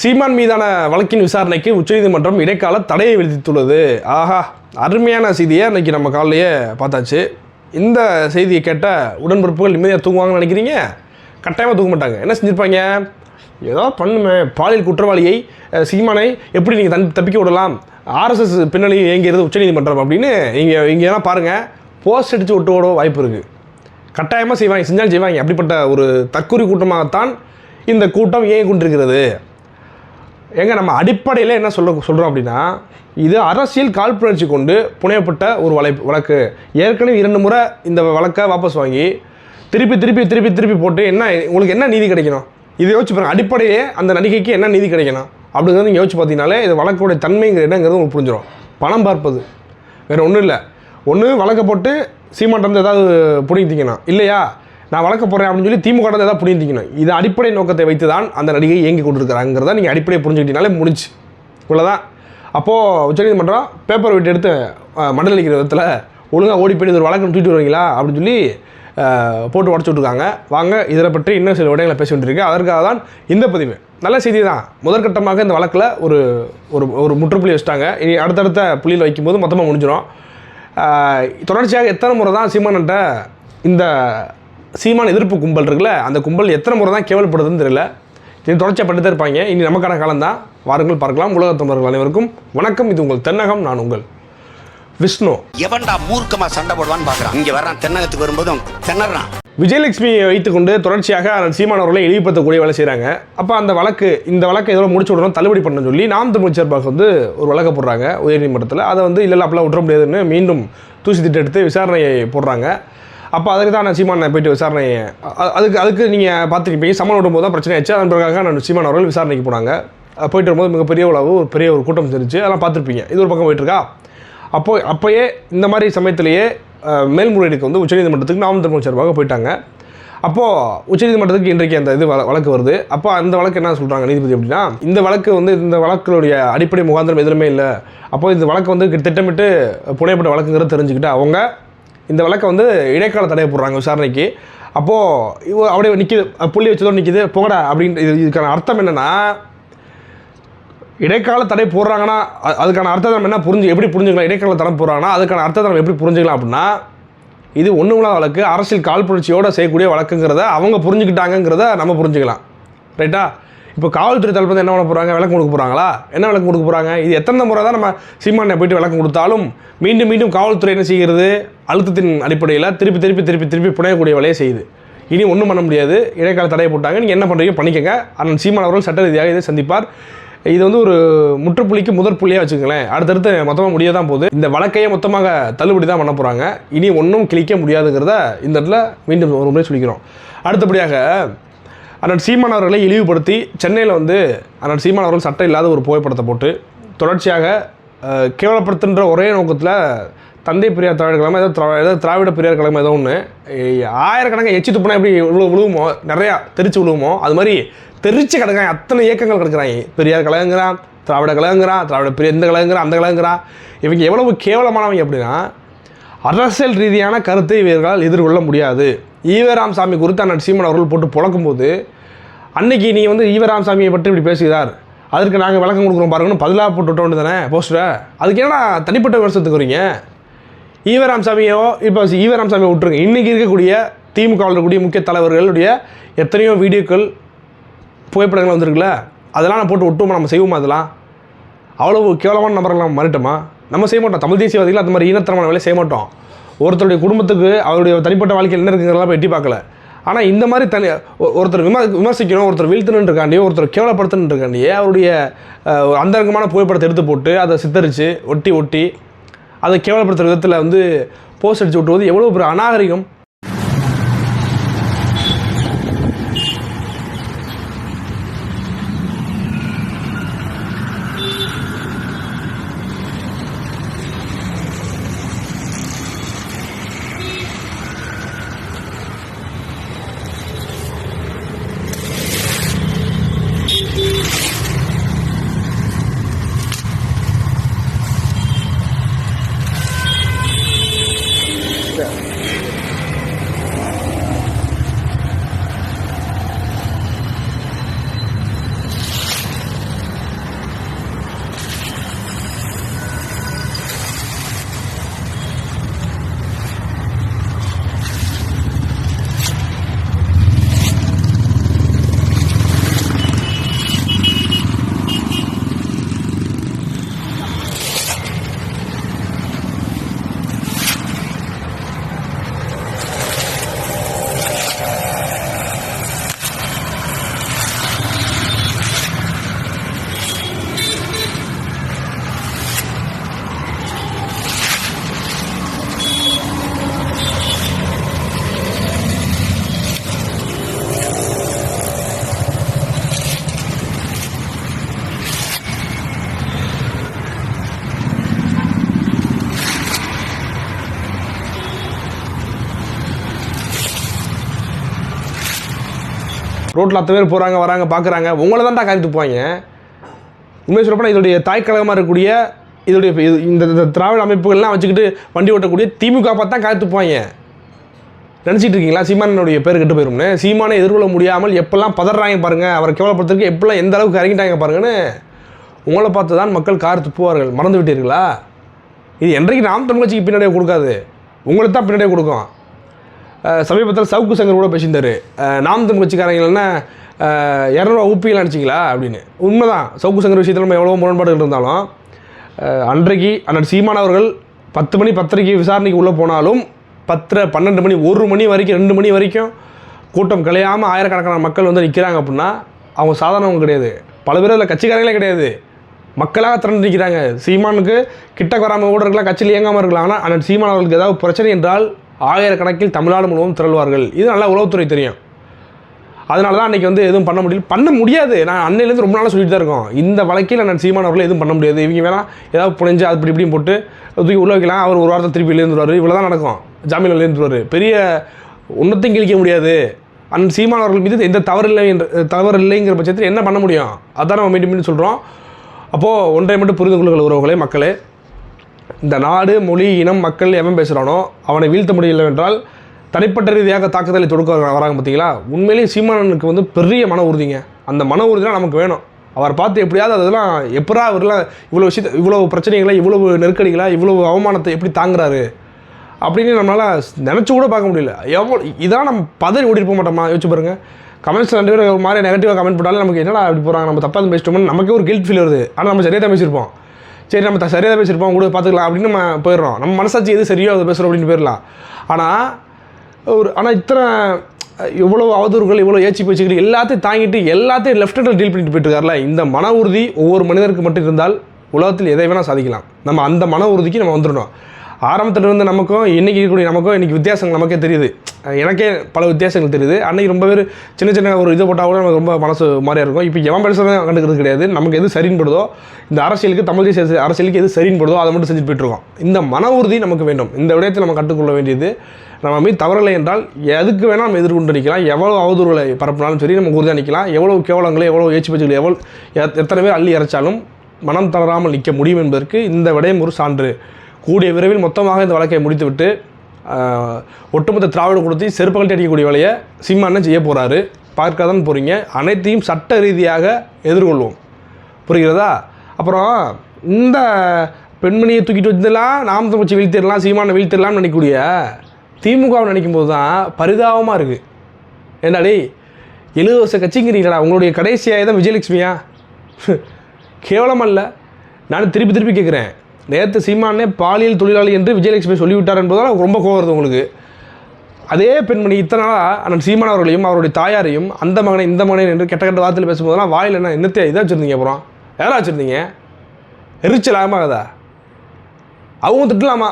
சீமான் மீதான வழக்கின் விசாரணைக்கு உச்சநீதிமன்றம் இடைக்கால தடையை விதித்துள்ளது. ஆஹா அருமையான செய்தியை இன்னைக்கு நம்ம காலையே பார்த்தாச்சு. இந்த செய்தியை கேட்ட உடன்பிறப்புகள் நிம்மதியாக தூங்குவாங்கன்னு நினைக்கிறீங்க? கட்டாயமாக தூங்க மாட்டாங்க. என்ன செஞ்சுருப்பாங்க? ஏதோ பண்ணுமே பாலியல் குற்றவாளியை சீமானை எப்படி நீங்கள் தன் தப்பிக்க விடலாம்? ஆர்எஸ்எஸ் பின்னணி இயங்கிறது உச்சநீதிமன்றம் அப்படின்னு இங்கே இங்கே எல்லாம் பாருங்கள் போஸ்ட் அடித்து விட்டு ஓட வாய்ப்பு இருக்குது கட்டாயமாக செய்வாங்க செஞ்சாலும் செய்வாங்க. அப்படிப்பட்ட ஒரு தற்கொலை கூட்டமாகத்தான் இந்த கூட்டம் இயங்கி கொண்டிருக்கிறது. ஏங்க நம்ம அடிப்படையில் என்ன சொல்ல சொல்கிறோம் அப்படின்னா இது அரசியல் காழ்ப்புணர்ச்சி கொண்டு புனையப்பட்ட ஒரு வலை வழக்கு. ஏற்கனவே இரண்டு முறை இந்த வழக்கை வாபஸ் வாங்கி திருப்பி திருப்பி திருப்பி திருப்பி போட்டு என்ன உங்களுக்கு என்ன நீதி கிடைக்கணும்? இது யோசிச்சு பாருங்க. அடிப்படையே அந்த நடிகைக்கு என்ன நீதி கிடைக்கணும்? அப்படிங்கிறது நீங்கள் யோசிச்சு பார்த்தீங்கனாலே இது வழக்கோடைய தன்மைங்கிற என்னங்கிறது உங்களுக்கு புரிஞ்சிடும் பணம் பார்ப்பது. வேறு ஒன்றும் இல்லை. ஒன்று வழக்கை போட்டு சீமாட்டம் ஏதாவது புடிங்கிட்டிக்கணும் இல்லையா? நான் வழக்க போகிறேன் அப்படின்னு சொல்லி திமுக ட்ட ஏதாவது இது அடிப்படை நோக்கத்தை வைத்து தான் அந்த நடிகை இயங்கி கொண்டிருக்கிறாங்கிறத நீங்கள் அடிப்படையை புரிஞ்சுக்கிட்டீங்கனாலே முடிஞ்சு. இவ்வளோதான் அப்போது உச்சநீதிமன்றம் பேப்பர் விட்டு எடுத்து மண்டல் அளிக்கிற விதத்தில் ஒழுங்காக ஓடி போய் இது ஒரு வழக்கம் தூக்கிட்டு வருவீங்களா அப்படின்னு சொல்லி போட்டு உடச்சி விட்ருக்காங்க வாங்க இதில் பற்றி இன்னும் சில விடயங்களை பேசி கொண்டிருக்கு. அதற்காக தான் இந்த பதிவு. நல்ல செய்தி தான். முதற்கட்டமாக இந்த வழக்கில் ஒரு ஒரு ஒரு முற்றுப்புள்ளி வச்சுட்டாங்க. இனி அடுத்தடுத்த புள்ளியில் வைக்கும்போது மொத்தமாக முடிஞ்சிடும் தொடர்ச்சியாக எத்தனை முறை தான் சீமானன்ட்ட இந்த சீமான் எதிர்ப்பு கும்பல் இருக்குல்ல அந்த கும்பல் எத்தனை முறை தான் கேவலப்படுதுன்னு தெரியல. இது தொடர்ச்சியாக பண்ணிட்டு இருப்பாங்க. இனி நமக்கான காலம் தான் வாருங்கள் பார்க்கலாம். உலகத் தமிழர்கள் அனைவருக்கும் வணக்கம். இது உங்கள் தென்னகம் நான் உங்கள் விஷ்ணு. எவன்டா மூர்க்கமா சண்டை போடுவான்னு பாக்குறான். இங்க வர்றான் தென்னகத்துக்கு வரும்போதும் திணறான். விஜயலட்சுமியை வைத்துக்கொண்டு தொடர்ச்சியாக சீமான் அவர்களை இழிவுபடுத்தக்கூடிய வேலை செய்கிறாங்க அப்போ அந்த வழக்கு இந்த வழக்கை இதோட முடிச்சு விடணும் தள்ளுபடி பண்ணணும்னு சொல்லி நாம் தமிழ் சார்பாக வந்து ஒரு வழக்கை போடுறாங்க. உயர்நீதிமன்றத்தில். அதை வந்து இல்லை அப்பெல்லாம் விட்டுற முடியாதுன்னு மீண்டும் தூசி திட்டு எடுத்து விசாரணையை போடுறாங்க. அப்போ அதுக்கு தான் நான் சீமானை போயிட்டு விசாரணை அதுக்கு அதுக்கு நீங்கள் பார்த்துருப்பீங்க சம்மன் விடும்போது தான் பிரச்சனை ஆச்சு அதன் பிறகாக நான் சீமான் அவர்கள் விசாரணைக்கு போனாங்க. போயிட்டு வரும்போது மிகப்பெரிய அளவு ஒரு பெரிய ஒரு கூட்டம் தெரிஞ்சு அதெல்லாம் பார்த்துருப்பீங்க இது ஒரு பக்கம் போயிட்டுருக்கா? அப்போ அப்போயே இந்த மாதிரி சமயத்திலேயே மேல்முறையீடுக்கு வந்து உச்சநீதிமன்றத்துக்கு நாம் தமிழ் சார்பாக போயிட்டாங்க. அப்போது உச்சநீதிமன்றத்துக்கு இன்றைக்கு அந்த இது வழக்கு வருது. அப்போ அந்த வழக்கு என்ன சொல்கிறாங்க நீதிபதி அப்படின்னா இந்த வழக்கு வந்து இந்த வழக்குடைய அடிப்படை முகாந்திரம் எதுவுமே இல்லை. அப்போ இந்த வழக்கு வந்து திட்டமிட்டு புனையப்பட்ட வழக்குங்கிறத தெரிஞ்சுக்கிட்டு அவங்க இந்த வழக்கை வந்து இடைக்கால தடை போடுறாங்க விசாரணைக்கு. அப்போது அப்படியே நிற்கிது புள்ளி வச்சதோடு நிற்கிது போங்கடா அப்படின்ட்டு இது இதுக்கான அர்த்தம் என்னென்னா இடைக்கால தடை போடுறாங்கன்னா அதுக்கான அர்த்தம் நம்ம என்ன புரிஞ்சு எப்படி புரிஞ்சுக்கலாம் இடைக்கால தடை போடுறாங்கன்னா அதுக்கான அர்த்தத்தை நம்ம எப்படி புரிஞ்சுக்கலாம் அப்படின்னா இது ஒன்றும் இல்லாத வழக்கு அரசியல் காழ்ப்புணர்ச்சியோடு செய்யக்கூடிய வழக்குங்கிறத அவங்க புரிஞ்சுக்கிட்டாங்கங்கிறத நம்ம புரிஞ்சுக்கலாம். ரைட்டா? இப்போ காவல்துறை தரப்பு என்ன பண்ண போகிறாங்க விளக்கம் கொடுக்க போகிறாங்களா என்ன விளக்கம் கொடுக்க போகிறாங்க இது எத்தனை முறை தான் நம்ம சீமானை போயிட்டு விளக்கம் கொடுத்தாலும் மீண்டும் மீண்டும் காவல்துறை என்ன செய்கிறது? அழுத்தத்தின் அடிப்படையில் திருப்பி திருப்பி திருப்பி திருப்பி புனையக்கூடிய வேலையை செய்யுது. இனி ஒன்றும் பண்ண முடியாது. இடைக்கால தடையை போட்டாங்க. நீங்கள் என்ன பண்ணுறீங்க பண்ணிக்கங்க. அண்ணன் சீமான் அவர்கள் சட்ட ரீதியாக இதை சந்திப்பார். இது வந்து ஒரு முற்றுப்புள்ளிக்கு முதற் புள்ளியாக வச்சுக்கங்களேன். அடுத்தடுத்து மொத்தமாக முடிய தான் போகுது. இந்த வழக்கையே மொத்தமாக தள்ளுபடி தான் பண்ண போகிறாங்க இனி ஒன்றும் கிழிக்க முடியாதுங்கிறத இந்த இடத்துல மீண்டும் ஒரு முறை சொல்லிக்கிறோம். அடுத்தபடியாக அண்ணன் சீமான் அவர்களை இழிவுபடுத்தி சென்னையில் வந்து அண்ணன் சீமான் அவர்கள் சட்டம் இல்லாத ஒரு புகைப்படத்தை போட்டு தொடர்ச்சியாக அஹ், கேவலப்படுத்துன்ற ஒரே நோக்கத்தில் தந்தை பெரியார் திராவிட கழகம் ஏதோ ஏதாவது திராவிட பெரியார் கழகம் ஏதோ ஒன்று ஆயிரக்கணக்காக எச்சி துப்புனா எப்படி இவ்வளோ விழுவுமோ? நிறையா தெரிச்சு விழுவுமோ? அது மாதிரி தெரிச்சு கிடக்காங்க அத்தனை இயக்கங்கள் கிடக்கிறாங்க. பெரியார் கழகங்கிறான் திராவிட கழகங்கிறான் திராவிட பெரிய இந்த கழகங்கிறான் அந்த கழகங்கிறான் இவங்க எவ்வளவு கேவலமானவங்க அப்படின்னா அரசியல் ரீதியான கருத்தை இவர்களால் எதிர்கொள்ள முடியாது. ஈவராம் சாமி குறித்து அண்ணன் சீமன் அவர்கள் போட்டு புழக்கும்போது அன்னைக்கு நீ வந்து ஈவராம் சாமியை பற்றி இப்படி பேசுகிறார். அதற்கு நாங்கள் விளக்கம் கொடுக்குறோம் பாருங்கன்னு பதிலாக போட்டு விட்டோன்னு தானே போஸ்டரை? அதுக்கு ஏன்னா தனிப்பட்ட விமர்சனத்துக்கு வரீங்க? ஈவராம் சாமியோ இப்போ ஈவராம் சாமியை விட்டுருங்க. இன்றைக்கி இருக்கக்கூடிய திமுகவில் இருக்கக்கூடிய முக்கிய தலைவர்களுடைய எத்தனையோ வீடியோக்கள் புகைப்படங்கள் வந்திருக்குல்ல? அதெல்லாம் நான் போட்டு விட்டுமா நம்ம செய்வோமா அதெல்லாம்? அவ்வளவு கேவலமான நபர்கள் நம்ம மாறிட்டோமா? நம்ம செய்ய மாட்டோம். தமிழ் தேசியவாதிகள் அந்த மாதிரி ஈனத்தனமான வேலையை செய்ய மாட்டோம். ஒருத்தருடைய குடும்பத்துக்கு அவருடைய தனிப்பட்ட வாழ்க்கையில் என்ன இருக்குங்கிறதெல்லாம் போய் எட்டி பார்க்கல. ஆனால் இந்த மாதிரி தனி ஒருத்தர் விம விமர்சிக்கணும் ஒருத்தர் வீழ்த்தணுன்றக்காண்டியோ ஒருத்தர் கேவலப்படுத்தணுன்றக்காண்டியே அவருடைய அந்தரங்கமான புகைப்படத்தை எடுத்து போட்டு அதை சித்தரித்து ஒட்டி ஒட்டி அதை கேவலப்படுத்துகிற விதத்தில் வந்து போஸ்ட் அடிச்சு விட்டுவது எவ்வளோ பெரிய அநாகரிகம்? ரோட்டில் அத்தனை பேர் போகிறாங்க வராங்க பார்க்குறாங்க உங்களை தான்டா காரி போவாங்க உண்மையை சொல்லப்போனால் இதோடைய தாய்க்கழகமாக இருக்கக்கூடிய இதோடைய இது- இந்த இந்த திராவிட அமைப்புகள்லாம் வச்சுக்கிட்டு வண்டி ஓட்டக்கூடிய திமுக பார்த்து தான் காரி நினச்சிட்டு இருக்கீங்களா? சீமானனுடைய பேர் கெட்டு போயிரும்னு. சீமானை எதிர்கொள்ள முடியாமல் எப்பெல்லாம் பதறாங்க பாருங்கள் அவரை கேவலப்படுத்துறதுக்கு எப்பெல்லாம் எந்த அளவுக்கு இறங்கிட்டாங்க பாருங்கன்னு உங்களை பார்த்து தான் மக்கள் கார் துப்புவார்கள். மறந்து விட்டீர்களா இது என்றைக்கு நாம் தமிழச்சிக்கு பின்னாடியே கொடுக்காது. உங்களுக்கு தான் பின்னாடியே கொடுக்கும். சமீபத்தில் சவுக்கு சங்கர் கூட பேசியிருந்தார். நாம் தமிழ் கட்சிக்காரங்கன்னா இரநூறுவா ஊப்பிலாம் அடிச்சிங்களா அப்படின்னு. உண்மைதான் சவுக்கு சங்கர் விஷயத்தில் நம்ம எவ்வளோ முரண்பாடுகள் இருந்தாலும் அன்றைக்கு அண்ணன் சீமான் அவர்கள் பத்து மணி பத்தரைக்கு விசாரணைக்கு உள்ளே போனாலும் பத்தரை பன்னெண்டு மணி ஒரு மணி வரைக்கும் ரெண்டு மணி வரைக்கும் கூட்டம் கலையாமல் ஆயிரக்கணக்கான மக்கள் வந்து நிற்கிறாங்க அப்படின்னா அவங்க சாதாரணவங்க கிடையாது. பல பேர் அதில் கட்சிக்காரங்களே கிடையாது. மக்களாக திரண்டு நிற்கிறாங்க சீமானுக்கு கிட்ட வராமல் கூட இருக்கலாம் கட்சியில் இயங்காமல் இருக்கலாம். ஆனால் அண்ணன் சீமான் அவர்களுக்கு ஏதாவது பிரச்சனை என்றால் ஆயிரக்கணக்கில் தமிழ்நாடு முழுவதும் திரள்வார்கள். இது நல்லா உளவுத்துறை தெரியும். அதனால தான் அன்றைக்கி வந்து எதுவும் பண்ண முடியல. பண்ண முடியாது. நான் அன்னையிலேருந்து ரொம்ப நாளாக சொல்லிட்டு தான் இருக்கோம். இந்த வழக்கில் நான் சீமான் அவர்கள் எதுவும் பண்ண முடியாது. இவங்க வேணால் ஏதாவது புனைஞ்சு அது இப்படி இப்படியும் போட்டு தூக்கி உள்ள வைக்கலாம். அவர் ஒரு வாரத்தை திருப்பி எழுந்துருவார் இவ்வளோ தான் நடக்கும். ஜாமீனில் எழுந்துருவார் பெரிய ஒன்றத்தையும் கிழிக்க முடியாது. அண்ணன் சீமான் அவர்கள் மீது எந்த தவறு இல்லை என்ற தவறு இல்லைங்கிற பட்சத்தில் என்ன பண்ண முடியும்? அதான் நம்ம மீண்டும் மீண்டும் சொல்கிறோம் அப்போது ஒன்றை மட்டும் புரிந்து கொள்ளுங்கள் உறவுகளே மக்களே. இந்த நாடு மொழி இனம் மக்கள் எவன் பேசுகிறானோ அவனை வீழ்த்த முடியலவென்றால் தனிப்பட்ட ரீதியாக தாக்குதலை தொடுக்க வராங்க பார்த்தீங்களா? உண்மையிலேயே சீமானனுக்கு வந்து பெரிய மன உறுதிங்க. அந்த மன உறுதிலாம் நமக்கு வேணும். அவர் பார்த்து எப்படியாவது அதெல்லாம் எப்படா அவர்லாம் இவ்வளோ விஷயத்த இவ்வளோ பிரச்சனைகளை இவ்வளவு நெருக்கடிகளை இவ்வளவு அவமானத்தை எப்படி தாங்குறாரு? அப்படின்னு நம்மளால் நினச்சி கூட பார்க்க முடியல. எவ்வளோ இதான் நம்ம பதறி ஓடி போக மாட்டோமா? யோசிச்சு பாருங்க. கமெண்ட்ஸ் ரெண்டு பேர் ஒரு மாதிரி நெகட்டிவாக கமெண்ட் போட்டாலும் நமக்கு என்னடா அப்படி போகிறாங்க நம்ம தப்பாக பேசிட்டோம்னு நமக்கே ஒரு கில்ட் ஃபீல் வருது. ஆனால் நம்ம சரியாக தான் பேசியிருப்போம். சரி நம்ம சரியாக தான் பேசியிருப்போம் கூட பார்த்துக்கலாம் அப்படின்னு நம்ம போயிடுறோம். நம்ம மனசாட்சி எது சரியோ அதை பேசுகிறோம் அப்படின்னு போயிடலாம். ஆனால் ஒரு ஆனால் இத்தனை இவ்வளோ அவதூறுகள் இவ்வளோ ஏச்சி பேச்சுகள் எல்லாத்தையும் தாங்கிட்டு எல்லாத்தையும் லெஃப்ட் ஹேண்டில் டீல் பண்ணிட்டு போயிட்டுருக்காருல இந்த மன உறுதி ஒவ்வொரு மனிதருக்கு மட்டும் இருந்தால் உலகத்தில் எதை வேணால் சாதிக்கலாம். நம்ம அந்த மன உறுதிக்கு நம்ம வந்துடணும். ஆரம்பத்தில் இருந்து நமக்கும் இன்றைக்கி இருக்கக்கூடிய நமக்கும் இன்றைக்கி வித்தியாசங்கள் நமக்கே தெரியுது. எனக்கே பல வித்தியாசங்கள் தெரியுது. அன்றைக்கி ரொம்ப பேர் சின்ன சின்ன ஒரு இது போட்டால் கூட நமக்கு ரொம்ப மனசு மாதிரியாக இருக்கும். இப்போ எவன் பெருசாக கண்டுக்கிறது கிடையாது. நமக்கு எது சரின்னு படுதோ இந்த அரசியலுக்கு தமிழ் தேசிய அரசியலுக்கு எது சரின்னு படுதோ அதை மட்டும் செஞ்சுட்டு போயிட்டுருக்கோம். இந்த மன உறுதி நமக்கு வேண்டும். இந்த விடயத்தை நம்ம கற்றுக்கொள்ள வேண்டியது நம்ம மீது தவறில்லை என்றால் எதுக்கு வேணால் நம்ம எதிர்கொண்டு நிற்கலாம் எவ்வளோ அவதூறுகளை பரப்பினாலும் சரி நம்ம உறுதியாக நிற்கலாம். எவ்வளோ கேவலங்களை எவ்வளோ ஏச்சு பேச்சுகளை எவ்வளோ எத்தனை பேர் அள்ளி இறைச்சாலும் மனம் தளராமல் நிற்க முடியும் என்பதற்கு இந்த விடயம் ஒரு சான்று. கூடிய விரைவில் மொத்தமாக இந்த வழக்கை முடித்துவிட்டு ஒட்டுமொத்த திராவிட கொடுத்து செருப்புகள் அடிக்கக்கூடிய வேலையை அண்ணன் செய்ய போகிறாரு பார்க்க தான் போகிறீங்க அனைத்தையும் சட்ட ரீதியாக எதிர்கொள்வோம். புரிகிறதா? அப்புறம் இந்த பெண்மணியை தூக்கிட்டு வந்தெல்லாம் நாம் தமிழ்ச்சி வீழ்த்திடலாம் சீமானை வீழ்த்திடலாம்னு நினைக்கக்கூடிய திமுகவை நினைக்கும் போது தான் பரிதாபமாக இருக்குது என்னடி எழுபது வருஷம் கட்சிங்கிறீங்களா? உங்களுடைய கடைசியாக தான் விஜயலட்சுமியா? கேவலமாக இல்லை நான் திருப்பி திருப்பி கேட்குறேன் நேற்று சீமானே பாலியல் தொழிலாளி என்று விஜயலட்சுமி சொல்லிவிட்டார் என்பதால் எனக்கு ரொம்ப கோவம் வருது உங்களுக்கு. அதே பெண்மணி இத்தனை நாளாக அண்ணன் சீமான் அவர்களையும் அவருடைய தாயாரையும் அந்த மகனை இந்த மகனை என்று கெட்ட கெட்ட வார்த்தையில் பேசும்போதெல்லாம் வாயில் என்ன என்னத்தை இதாக வச்சுருந்தீங்க அப்புறம்? யாரா வச்சுருந்தீங்க? எரிச்சல் ஆகாதா? அவங்க திட்டலாமா?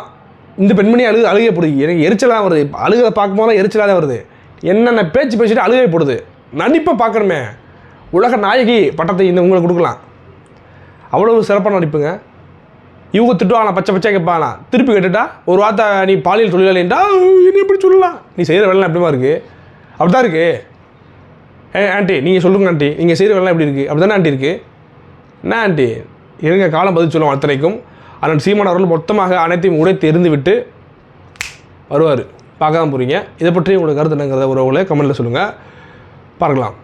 இந்த பெண்மணி அழுகு அழுகைப்படுது எனக்கு எரிச்சலாக வருது. அழுகை அழுகதை பார்க்கும்போது எரிச்சலாக தான் வருது. என்னென்ன பேச்சு பேசிட்டு அழுகைப்படுது நடிப்பை பார்க்கணுமே. உலக நாயகி பட்டத்தை இந்த உங்களுக்கு கொடுக்கலாம். அவ்வளவு சிறப்பான நடிப்புங்க. இவங்க திட்டுவாங்க பச்சை பச்சை கேட்பாங்க திருப்பி கேட்டுட்டா ஒரு வார்த்தை நீ பாலியல் தொழிலாளின்றா என்ன எப்படி சொல்லலாம். நீ செய்கிற வேலை எப்படிமா இருக்குது அப்படி தான் இருக்குது ஏ ஆண்டி நீங்கள் சொல்லுங்க ஆண்டி. நீங்கள் செய்கிற வேலை எப்படி இருக்குது அப்படி தானே ஆண்டி இருக்குது என்ன ஆண்டி? இருங்க காலம் பதில் சொல்லுவோம் அத்தனைக்கும். அண்ணன் சீமான் அவர்கள் மொத்தமாக அனைத்தையும் உடைத்து எரிந்து விட்டு வருவார். பார்க்க தான் போகிறீங்க இதை பற்றி உங்களுக்கு கருத்து என்னங்கிறத உறவுகளை கமெண்ட்டில் சொல்லுங்கள் பார்க்கலாம்.